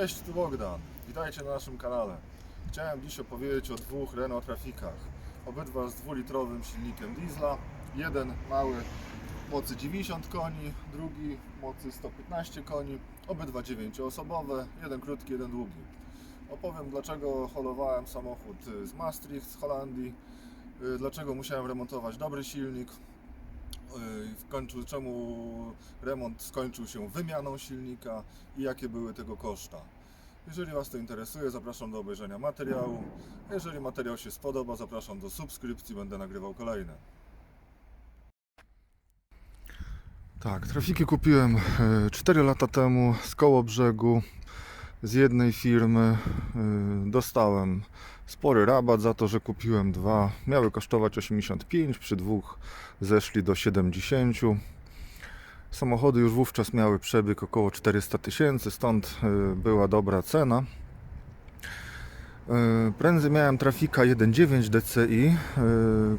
Cześć, tu Bogdan. Witajcie na naszym kanale. Chciałem dziś opowiedzieć o dwóch Renault Trafikach. Obydwa z dwulitrowym silnikiem diesla. Jeden mały mocy 90 koni, drugi mocy 115 koni. Obydwa dziewięcioosobowe, jeden krótki, jeden długi. Opowiem dlaczego holowałem samochód z Maastricht z Holandii, y, dlaczego musiałem remontować dobry silnik, w końcu czemu remont skończył się wymianą silnika i jakie były tego koszta. Jeżeli Was to interesuje, zapraszam do obejrzenia materiału. Jeżeli materiał się spodoba, zapraszam do subskrypcji, będę nagrywał kolejne. Tak, trafiki kupiłem 4 lata temu z koło brzegu z jednej firmy. y, Dostałem spory rabat za to, że kupiłem dwa. Miały kosztować 85, przy dwóch zeszli do 70. Samochody już wówczas miały przebieg około 400 tysięcy, stąd y, była dobra cena. Y, Prędzej miałem trafika 1.9 DCI,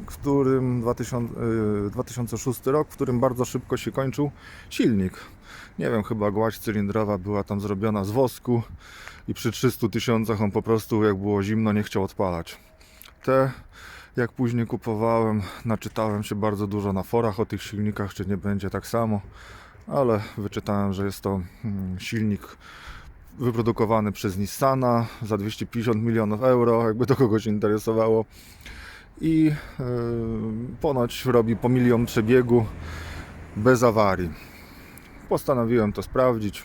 którym 2000, y, 2006 rok, w którym bardzo szybko się kończył silnik. Nie wiem, chyba gładź cylindrowa była tam zrobiona z wosku i przy 300 tysiącach on po prostu jak było zimno nie chciał odpalać. Te jak później kupowałem, naczytałem się bardzo dużo na forach o tych silnikach, czy nie będzie tak samo, ale wyczytałem, że jest to mm, silnik wyprodukowany przez Nissana za 250 milionów euro, jakby to kogoś interesowało. I yy, ponoć robi po milion przebiegu bez awarii. Postanowiłem to sprawdzić.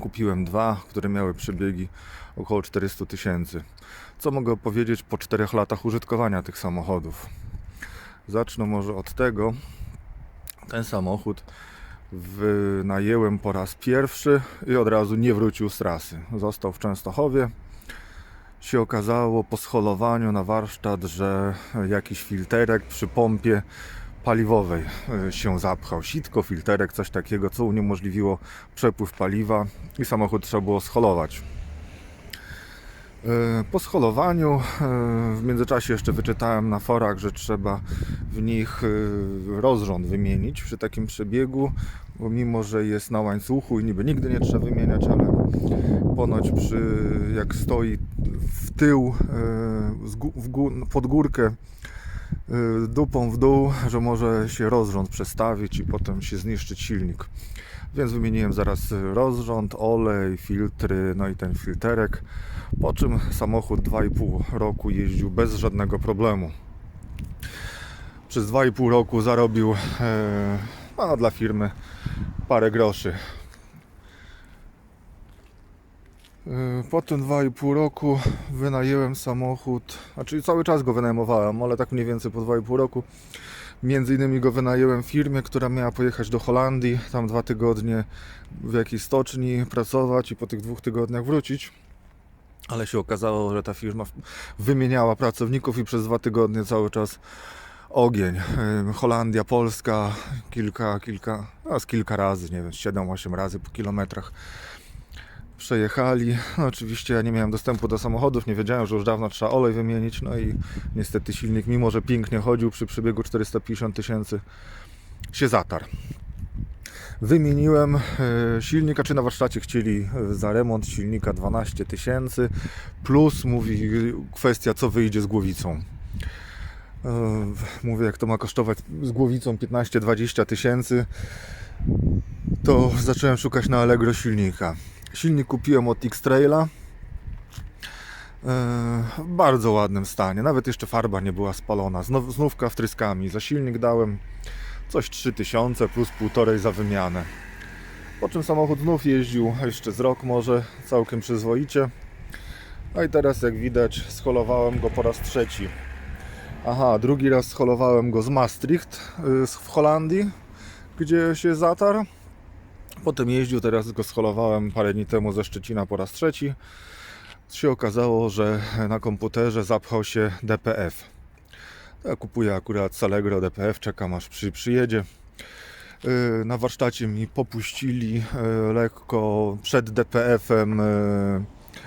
Kupiłem dwa, które miały przebiegi około 400 tysięcy. Co mogę powiedzieć po czterech latach użytkowania tych samochodów? Zacznę może od tego. Ten samochód wynajęłem po raz pierwszy i od razu nie wrócił z trasy. Został w Częstochowie. Się okazało po scholowaniu na warsztat, że jakiś filterek przy pompie paliwowej y, się zapchał. Sitko, filterek, coś takiego, co uniemożliwiło przepływ paliwa i samochód trzeba było scholować. E, Po scholowaniu e, w międzyczasie jeszcze wyczytałem na forach, że trzeba w nich e, rozrząd wymienić przy takim przebiegu, bo mimo, że jest na łańcuchu i niby nigdy nie trzeba wymieniać, ale ponoć przy, jak stoi w tył, e, pod górkę e, dupą w dół, że może się rozrząd przestawić i potem się zniszczyć silnik. Więc wymieniłem zaraz rozrząd, olej, filtry, no i ten filterek. Po czym samochód 2,5 roku jeździł bez żadnego problemu. Przez 2,5 roku zarobił e, no, dla firmy parę groszy. E, Po tym 2,5 roku wynajęłem samochód, znaczy cały czas go wynajmowałem, ale tak mniej więcej po 2,5 roku. Między innymi go wynajęłem firmie, która miała pojechać do Holandii, tam dwa tygodnie w jakiejś stoczni pracować i po tych dwóch tygodniach wrócić. Ale się okazało, że ta firma wymieniała pracowników i przez dwa tygodnie cały czas ogień. Holandia, Polska, kilka, kilka, no z kilka razy, nie wiem, 7-8 razy po kilometrach przejechali. No, oczywiście ja nie miałem dostępu do samochodów, nie wiedziałem, że już dawno trzeba olej wymienić. No i niestety silnik, mimo że pięknie chodził przy przebiegu 450 tysięcy, się zatarł. Wymieniłem e, silnik, a czy na warsztacie chcieli e, za remont silnika 12 tysięcy, plus mówi kwestia, co wyjdzie z głowicą. E, Mówię, jak to ma kosztować z głowicą 15-20 tysięcy, to zacząłem szukać na Allegro silnika. Silnik kupiłem od X-Traila. W bardzo ładnym stanie. Nawet jeszcze farba nie była spalona. Znow, znówka wtryskami. Za silnik dałem coś 3000 plus półtorej za wymianę. Po czym samochód znów jeździł jeszcze z rok może całkiem przyzwoicie. No i teraz jak widać scholowałem go po raz trzeci. Aha, drugi raz scholowałem go z Maastricht y, w Holandii, gdzie się zatarł. Potem jeździł, teraz go scholowałem parę dni temu ze Szczecina po raz trzeci. Się okazało, że na komputerze zapchał się DPF. Ja kupuję akurat z Allegro DPF, czekam aż przy, przyjedzie. Yy, Na warsztacie mi popuścili yy, lekko przed DPF-em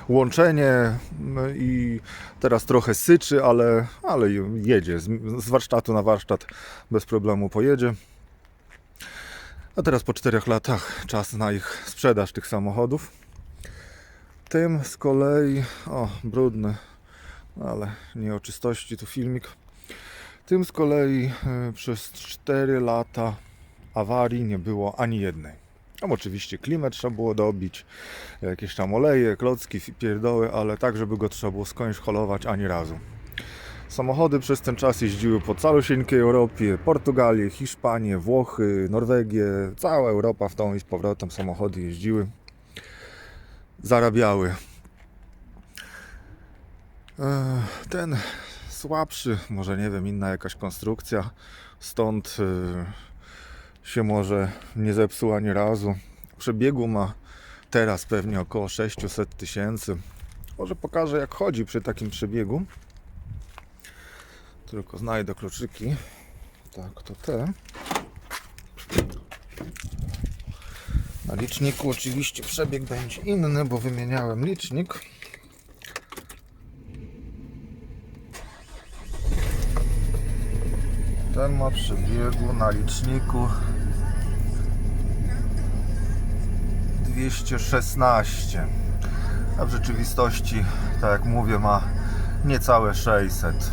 łączenie yy, i teraz trochę syczy, ale, ale jedzie. Z, warsztatu na warsztat bez problemu pojedzie. A teraz po czterech latach czas na ich sprzedaż tych samochodów. Tym z kolei, o brudny, ale nie o czystości tu filmik. Tym z kolei e, przez 4 lata awarii nie było ani jednej. Tam oczywiście klimat trzeba było dobić, jakieś tam oleje, klocki, pierdoły, ale tak, żeby go trzeba było skądś holować ani razu. Samochody przez ten czas jeździły po calusieńkiej Europie, Portugalię, Hiszpanię, Włochy, Norwegię, cała Europa w tą i z powrotem samochody jeździły, zarabiały. Ten słabszy, może nie wiem, inna jakaś konstrukcja, stąd e, się może nie zepsuł ani razu. Przebiegu ma teraz pewnie około 600 tysięcy. Może pokażę jak chodzi przy takim przebiegu. Tylko znajdę kluczyki. Tak, to te. Na liczniku oczywiście przebieg będzie inny, bo wymieniałem licznik. Ten ma przebiegu na liczniku 216. A w rzeczywistości, tak jak mówię, ma niecałe 600.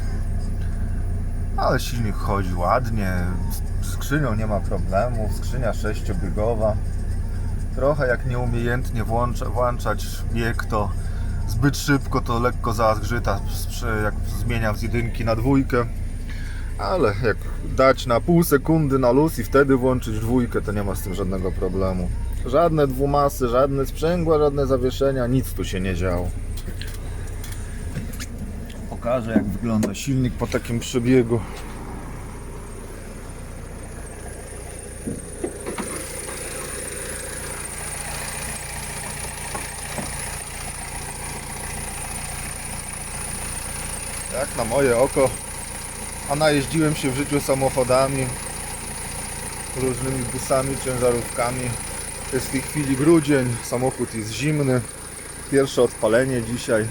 Ale silnik chodzi ładnie, z skrzynią nie ma problemu, skrzynia sześciobiegowa. Trochę jak nieumiejętnie włącza, włączać bieg, to zbyt szybko to lekko zazgrzyta, jak zmieniam z jedynki na dwójkę. Ale jak dać na pół sekundy na luz i wtedy włączyć dwójkę, to nie ma z tym żadnego problemu. Żadne dwumasy, żadne sprzęgła, żadne zawieszenia, nic tu się nie działo. Pokażę jak wygląda silnik po takim przebiegu. Jak na moje oko, a najeździłem się w życiu samochodami, różnymi busami, ciężarówkami. Jest w tej chwili grudzień, samochód jest zimny. Pierwsze odpalenie dzisiaj.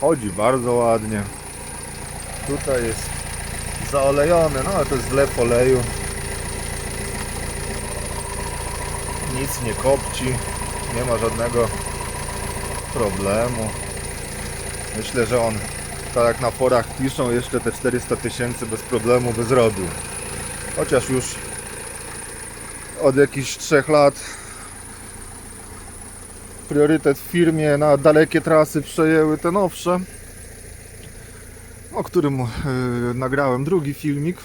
Chodzi bardzo ładnie. Tutaj jest zaolejony, no ale to jest wlew oleju. Nic nie kopci, nie ma żadnego problemu. Myślę, że on, tak jak na forach piszą, jeszcze te 400 tysięcy bez problemu by zrobił. Chociaż już od jakichś 3 lat priorytet w firmie na dalekie trasy przejęły te nowsze, o którym e, nagrałem drugi filmik,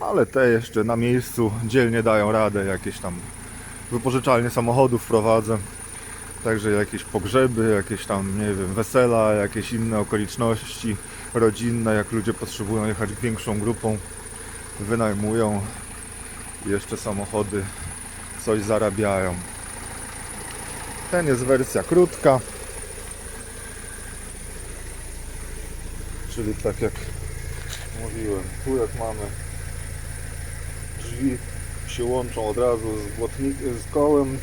ale te jeszcze na miejscu dzielnie dają radę, jakieś tam wypożyczalnie samochodów prowadzę. Także jakieś pogrzeby, jakieś tam, nie wiem, wesela, jakieś inne okoliczności rodzinne, jak ludzie potrzebują jechać większą grupą, wynajmują jeszcze samochody coś zarabiają. Ten jest wersja krótka. Czyli tak jak mówiłem, tu jak mamy drzwi się łączą od razu z, błotnik, z kołem.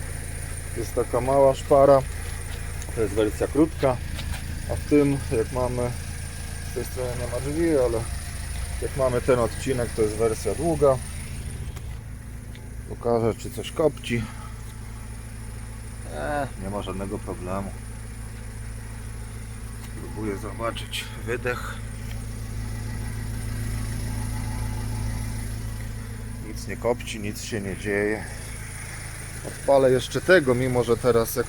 Jest taka mała szpara. To jest wersja krótka. A w tym jak mamy z tej strony nie ma drzwi, ale jak mamy ten odcinek to jest wersja długa. Pokażę czy coś kopci. Nie, nie ma żadnego problemu. Spróbuję zobaczyć wydech. Nic nie kopci, nic się nie dzieje. Odpalę jeszcze tego, mimo że teraz jak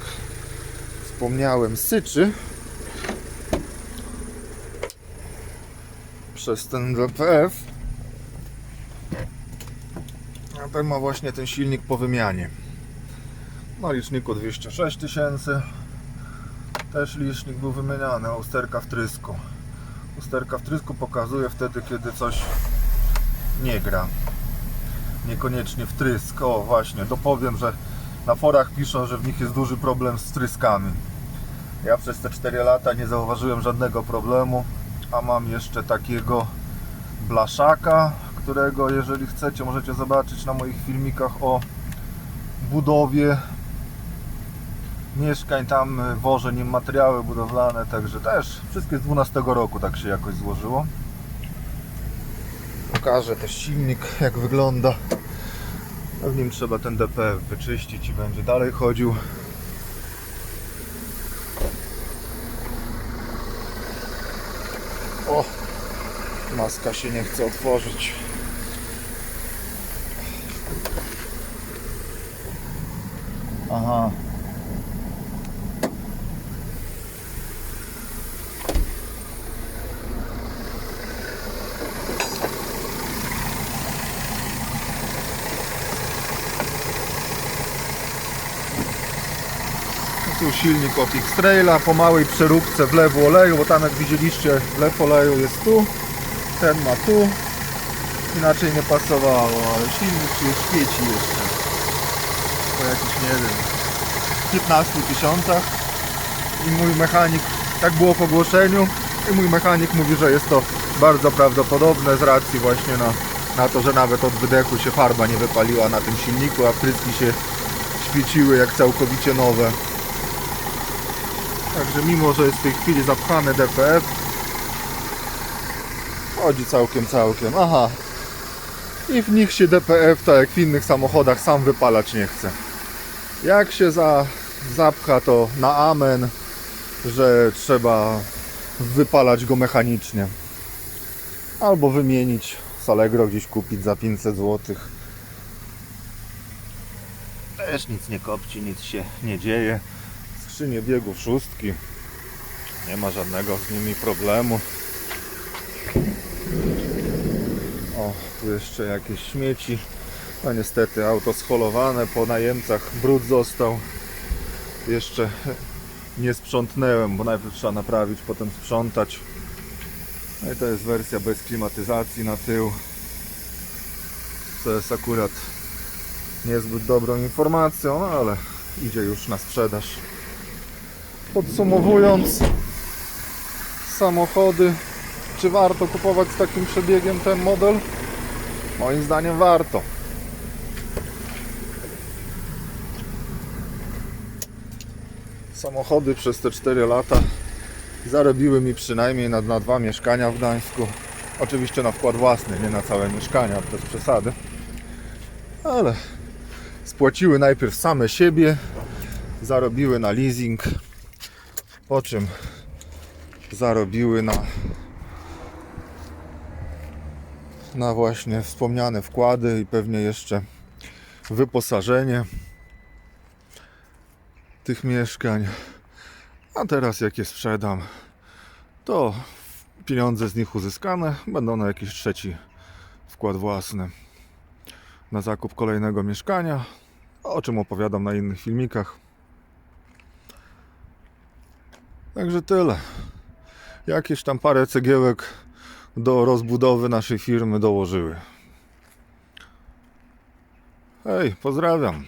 wspomniałem syczy przez ten DPF. A ten ma właśnie ten silnik po wymianie. Na liczniku 206 tysięcy. Też licznik był wymieniany, usterka w trysku. Usterka w trysku pokazuje wtedy, kiedy coś nie gra. Niekoniecznie w trysk. O właśnie, dopowiem, że na forach piszą, że w nich jest duży problem z tryskami. Ja przez te 4 lata nie zauważyłem żadnego problemu, a mam jeszcze takiego blaszaka, którego jeżeli chcecie możecie zobaczyć na moich filmikach o budowie mieszkań, tam wożę nim materiały budowlane, także też wszystkie z 12 roku tak się jakoś złożyło pokażę też silnik jak wygląda. W nim trzeba ten DPF wyczyścić i będzie dalej chodził. O maska się nie chce otworzyć. Aha. Silnik od X-Traila po małej przeróbce wlewu oleju, bo tam jak widzieliście wlew oleju jest tu, ten ma tu. Inaczej nie pasowało, ale silnik się świeci jeszcze. Po jakichś, nie wiem, 15 tysiącach. I mój mechanik, tak było w ogłoszeniu, i mój mechanik mówi, że jest to bardzo prawdopodobne z racji właśnie na, na to, że nawet od wydechu się farba nie wypaliła na tym silniku, a pryski się świeciły jak całkowicie nowe. Także mimo, że jest w tej chwili zapchany DPF, chodzi całkiem, całkiem. Aha. I w nich się DPF, tak jak w innych samochodach, sam wypalać nie chce. Jak się za, zapcha to na amen, że trzeba wypalać go mechanicznie. Albo wymienić z Allegro gdzieś kupić za 500 zł. Też nic nie kopci, nic się nie dzieje skrzynie biegów szóstki. Nie ma żadnego z nimi problemu. O, tu jeszcze jakieś śmieci. No niestety auto scholowane po najemcach, brud został. Jeszcze nie sprzątnęłem, bo najpierw trzeba naprawić, potem sprzątać. No i to jest wersja bez klimatyzacji na tył. Co jest akurat niezbyt dobrą informacją, ale idzie już na sprzedaż. Podsumowując, samochody, czy warto kupować z takim przebiegiem ten model? Moim zdaniem warto. Samochody przez te 4 lata zarobiły mi przynajmniej na, na dwa mieszkania w Gdańsku. Oczywiście na wkład własny, nie na całe mieszkania, bez przesady. Ale spłaciły najpierw same siebie, zarobiły na leasing, po czym zarobiły na na właśnie wspomniane wkłady i pewnie jeszcze wyposażenie tych mieszkań. A teraz jak je sprzedam, to pieniądze z nich uzyskane będą na jakiś trzeci wkład własny na zakup kolejnego mieszkania, o czym opowiadam na innych filmikach. Także tyle. Jakieś tam parę cegiełek do rozbudowy naszej firmy dołożyły. Hej, pozdrawiam.